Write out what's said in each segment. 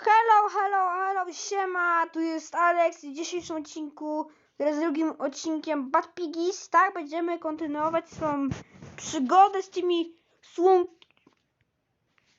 Hello, hello, hello, siema, tu jest Alex i w dzisiejszym odcinku, jest drugim odcinkiem Bad Piggies, tak, będziemy kontynuować swoją przygodę z tymi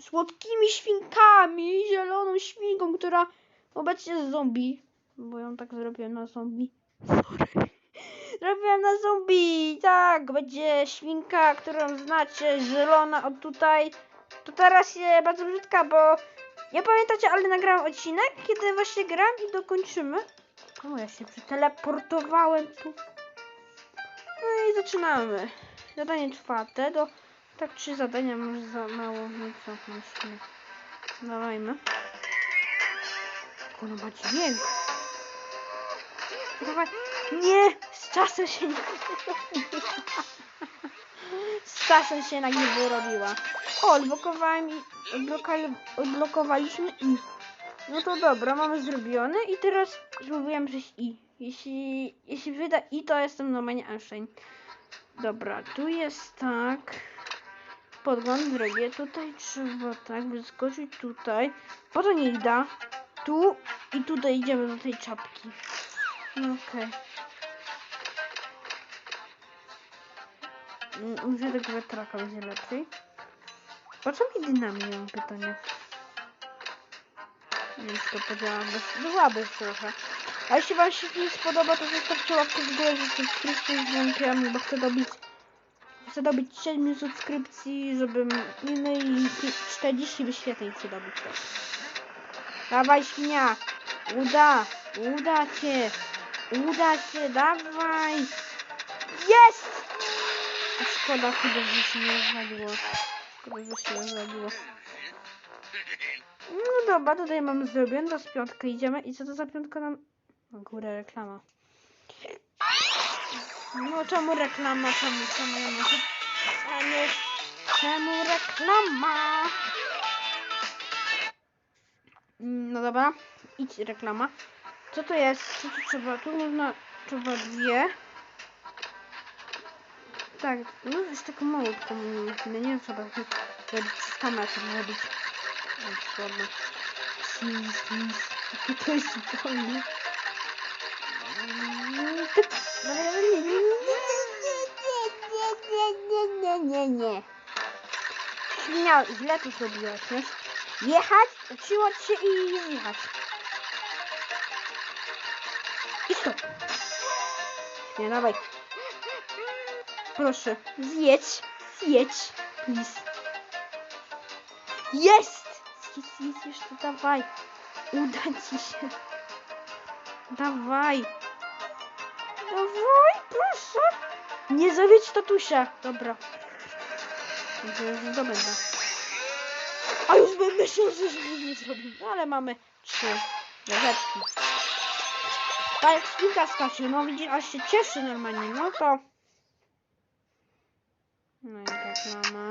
słodkimi świnkami, zieloną świnką, która obecnie jest zombie, bo ją tak zrobiłem na zombie. Sorry. Zrobiłem na zombie, tak, będzie świnka, którą znacie, zielona od tutaj. To teraz jest bardzo brzydka, bo nie pamiętacie, ale nagrałem odcinek, kiedy właśnie gram i dokończymy. O, ja się przeteleportowałem tu. No i zaczynamy. Zadanie czwarte, to tak trzy zadania może za mało, no co, musimy. Dawajmy. Kurwa, ma dźwięk. Nie! Z czasem się nie... Z się jednak nie wyrobiła. O, odblokowałem i... Odblokali... Odblokowaliśmy i... No to dobra, mamy zrobione i teraz spróbujemy przejść i. Jeśli, jeśli wyda i, to jestem normalnie Einstein. Dobra, tu jest tak. Podgląd drogie. Tutaj trzeba tak wyskoczyć tutaj. Potem nie da. Tu i tutaj idziemy do tej czapki. No okej. Okay. Użyję tego wiatraka, będzie lepiej. Po co mi dynamit, mam pytanie. Nie czy to podziała bez... Byłaby trochę. A jeśli wam się film spodoba, to zostawcie łapkę w górę, subskrypcję z dzwonkiem, bo chcę dobić... Chcę dobić 7 subskrypcji, żebym innej 40 wyświetleń chcę dobić. Tak. Dawaj świnia! Uda! Uda cię! Uda się! Dawaj! Jest! A Szkoda chyba, że się nie zwaliło. Szkoda, że się nie zwaliło. No dobra, tutaj mamy zrobione, z piątkę idziemy. I co to za piątka nam... Na górę reklama. No czemu reklama? Czemu, czemu ja muszę... Czemu, czemu reklama? No dobra, idź reklama. Co to jest? Co tu trzeba? Tu można... Trzeba dwie. Tak, no jest taką malutką maszynę. Nie wiem, tak zrobić 300 metrów zrobić. O, ładno. Sis, sis. Jakie to jest zupełnie. Nie, nie, nie. Świnia, źle tu zrobiłaś, nie? Jechać, uczyło się i jechać. I stop. Nie, dawaj. Proszę, zjedź, zjedź, please. Jest! Zjedź, zjedź jeszcze, dawaj. Uda ci się. Dawaj. Dawaj, proszę. Nie zawiedź tatusia. Dobra. Zdobędę. A już bym myślał, że już nie zrobił. No, ale mamy trzy gazeczki. Tak jak świnka skacze, no widzisz, aż się cieszy normalnie, no to... No i reklama.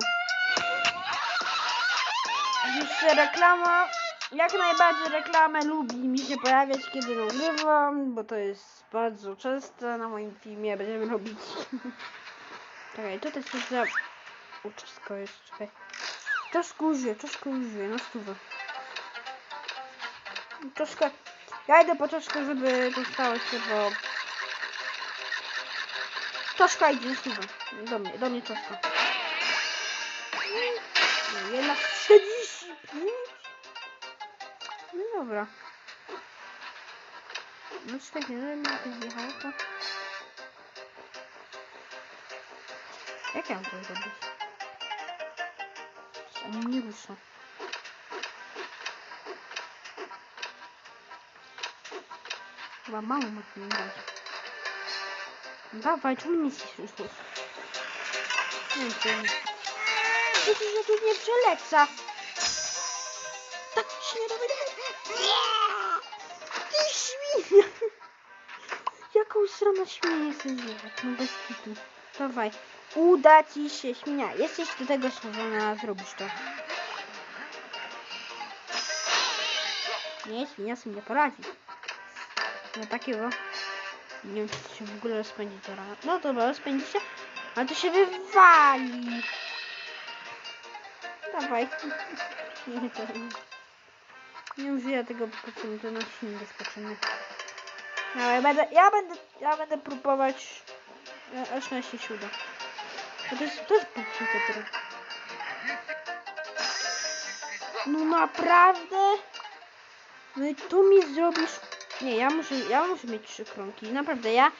Jeszcze reklama. Jak najbardziej reklamę lubi mi się pojawiać, kiedy nagrywam, bo to jest bardzo częste na moim filmie. Będziemy robić. Czekaj, tutaj coś za. Uczysko jest, czekaj. Troszkę użyję, troszkę użyję, na stówę. Troszkę. Ja idę po troszkę, żeby to stało się, bo. Troszkę idzie na stówę. Do mnie, do mnie troszkę. No, Jedna 45. No dobra. No czekaj, nie wiem jak wjechało to. Jak ja mam to zrobić? Oni nie ruszą. Chyba mało ma tu dać. Dawaj, czemu nie ciszysz? Nie wiem. Przecież ja tu nie przelecę. Tak się robi. Ty świnia! Stronę świnię chcesz jechać? No bez kitu. Dawaj. Uda ci się, świnia. Jesteś do tego stworzona, zrobisz to. Nie, świnia sobie nie poradzi. No takiego. Nie wiem, czy się w ogóle rozpędzi to rano. No dobra, rozpędzi się. Ale to się wywali. Dawaj. Nie, to nie. Użyję tego poczucia, to na silnik skoczymy. No, ja będę, ja będę, ja będę próbować, e, aż na się się uda. Bo to jest, to jest popsute teraz. No naprawdę? No i tu mi zrobisz... Nie, ja muszę, ja muszę mieć trzy koronki. Naprawdę, ja,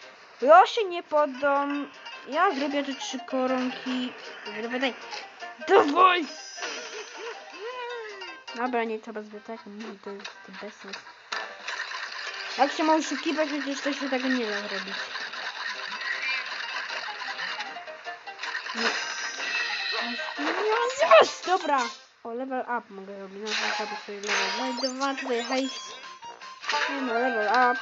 ja się nie poddam. Ja zrobię te trzy koronki. Dawaj, daj. Dawaj! Dobra, nie trzeba. Nie, to jest bez. Jak się ma oszukiwać, przecież to się tego nie da zrobić. Yes! Dobra! O, level up mogę robić. No to sobie level. No i dwa tutaj hejs. No, level up.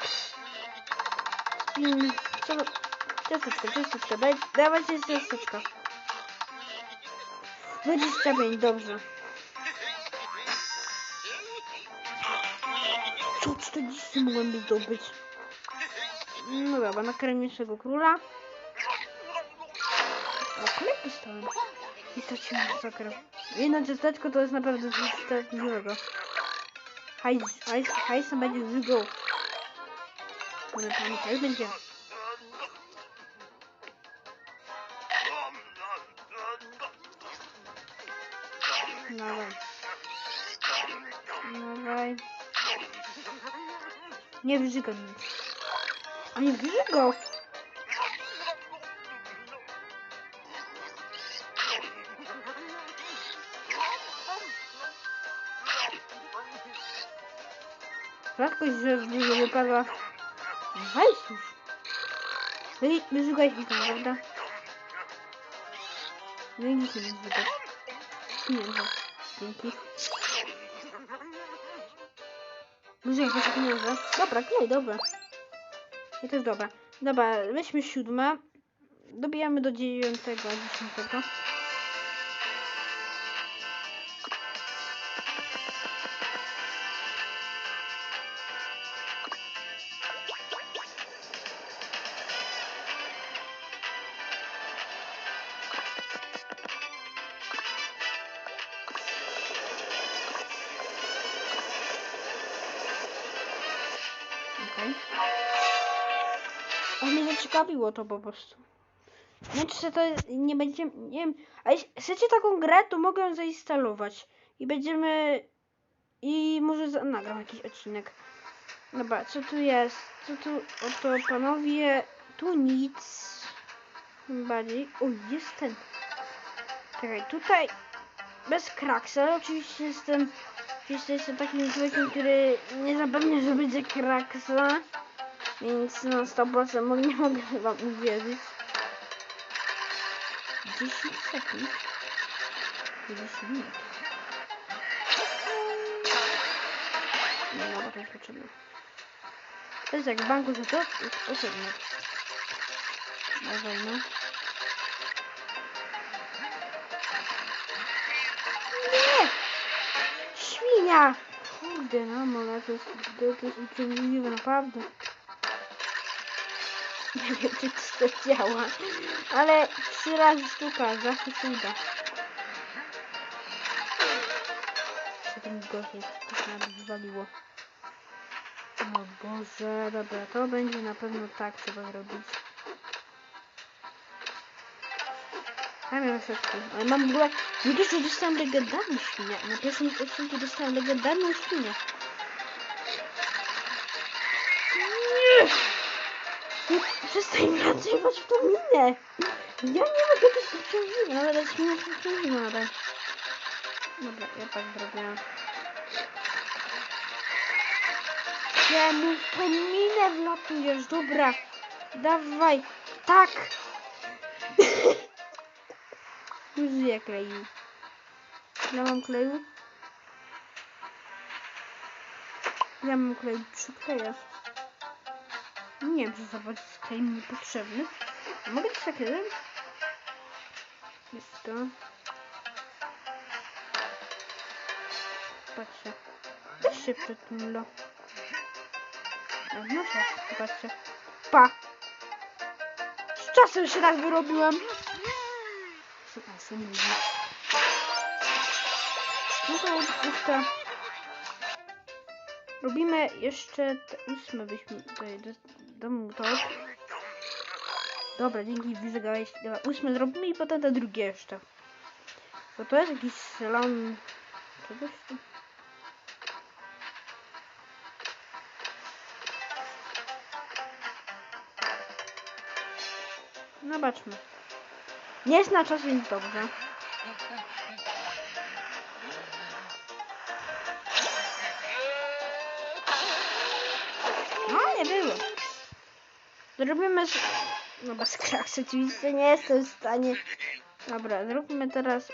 Spin. Co? Ciasteczka, ciasteczka. Daj, dawajcie ciasteczka. 25, dobrze. Co 40 mogłem zdobyć? No dobra, nakarmię króla. O, chleb dostałem. I ci masakra. Jedno ciasteczko to jest naprawdę coś tak miłego. Hajs, hajs, hajs będzie zygą. Ale pamiętaj, będzie. Dawaj. Dawaj. Nie wrzygał nic. A nie wrzygał. Rzadkość, że wypada. Weź już. No i się tam, prawda? No i nic nie wyżygać. Pieniądze. Dzięki. Wyżygaj się pieniądze. Dobra, klej, dobra. I to jest dobra. Dobra, weźmy siódme. Dobijamy do dziewiątego, dziesiątego. Zaciekawiło to po prostu. Nie wiem, czy to nie będzie, nie wiem, a jeśli chcecie taką grę, to mogę ją zainstalować i będziemy, i może nagram jakiś odcinek. Dobra, co tu jest? Co tu, oto panowie, tu nic. Bardziej, o jest ten. Czekaj, tutaj bez kraksa, oczywiście jestem, oczywiście jestem takim człowiekiem, który nie zapewnia, że będzie kraksa. Więc na 100% mo- nie mogę wam uwierzyć. 10 sekund. 10 minut. No, to jest potrzebne. To jest jak w banku, że to jest potrzebne. No. Nie! Świnia! Kurde, no, ale to jest, to jest uciągliwe, naprawdę. Nie wiem, czy to działa, ale trzy razy sztuka, zawsze się uda. Co to mi gorzej, to nawet wywaliło. O Boże, dobra, to będzie na pewno tak trzeba zrobić. Ja miałem środki, ale mam w ogóle... Nie dość, że dostałem legendarną świnię. Na pierwszym odcinku dostałem legendarną świnię. Nie, przestań pracować w tą minę. Ja nie mogę być uciążliwa, ale dać mi uciążliwa nadal. Dobra, ja tak zrobię. Czemu w tą minę wlatujesz? Dobra, dawaj, tak. Użyję kleju. Ja mam kleju. Ja mam klej przykleja. Nie wiem, czy zobacz z klejem niepotrzebny. Mogę takiego zrobić? Jest to. Patrzcie. Też się przetula. A no tak, patrzcie. Pa! Z czasem się tak wyrobiłem. Nie No to łódka. Robimy jeszcze ósme byśmy tutaj do, domu to. Dobra, dzięki wyzagałeś. Dobra, ósme zrobimy i potem te drugie jeszcze. Bo to jest jakiś salon. Czegoś tu. Zobaczmy. Nie jest na czas, więc dobrze. No, nie było. Zrobimy... No bez kraks oczywiście nie jestem w stanie. Dobra, zróbmy teraz...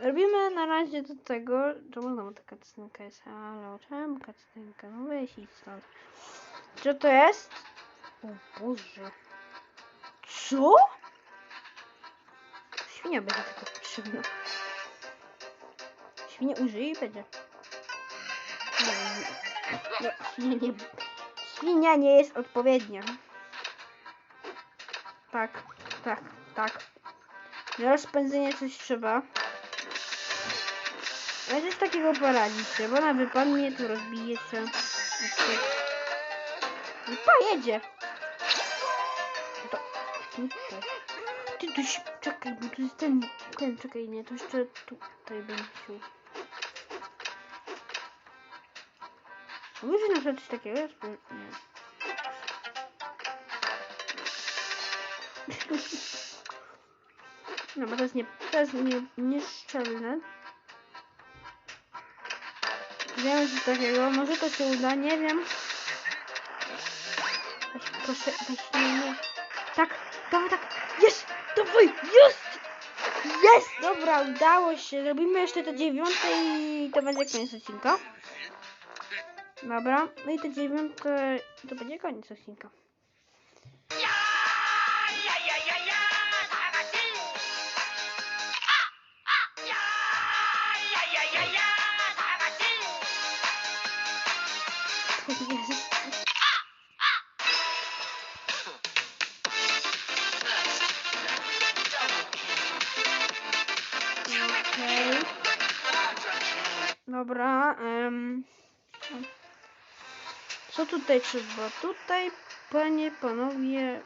Robimy na razie do tego... Czemu znowu ta kacynka jest? Halo, czemu kacynka? No weź idź stąd. Co to jest? O Boże. Co? Świnia będzie tylko potrzebna. Świnia użyje i będzie. Nie, świnia nie... Świnia nie jest odpowiednia. Tak, tak, tak. Do rozpędzenia coś trzeba. Ale coś takiego poradzić się, bo ona wypadnie, tu rozbije się. I pa, jedzie. To. Ty tu się, czekaj, bo tu jest ten, ten, czekaj, nie, to jeszcze tutaj będzie się. Wiesz, że na przykład coś takiego jest? Nie. No bo to jest nie, to jest nie, nieszczelne. Wiem, że takiego, może to się uda, nie wiem. Weź, proszę, weź, nie, nie. Tak, dawaj, tak, jest, dawaj, jest! Jest! Dobra, udało się. Robimy jeszcze to dziewiąte i to będzie koniec odcinka. Dobra, no i to dziewiąte to będzie koniec odcinka. Okej. Dobra. em, co tutaj trzeba? Tutaj, panie, panowie...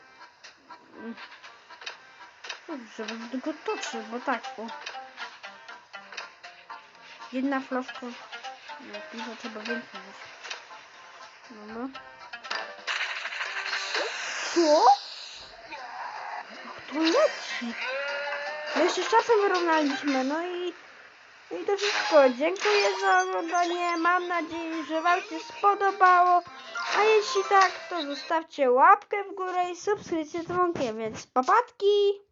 Dobrze, tylko to trzeba, tak, o. Jedna flaszka. Nie, piwa trzeba więcej niż. Dobra. Co? Jak to leci? No jeszcze z czasem wyrównaliśmy, no i... I to wszystko. Dziękuję za oglądanie. Mam nadzieję, że Wam się spodobało. A jeśli tak, to zostawcie łapkę w górę i subskrypcję dzwonkiem, więc papatki!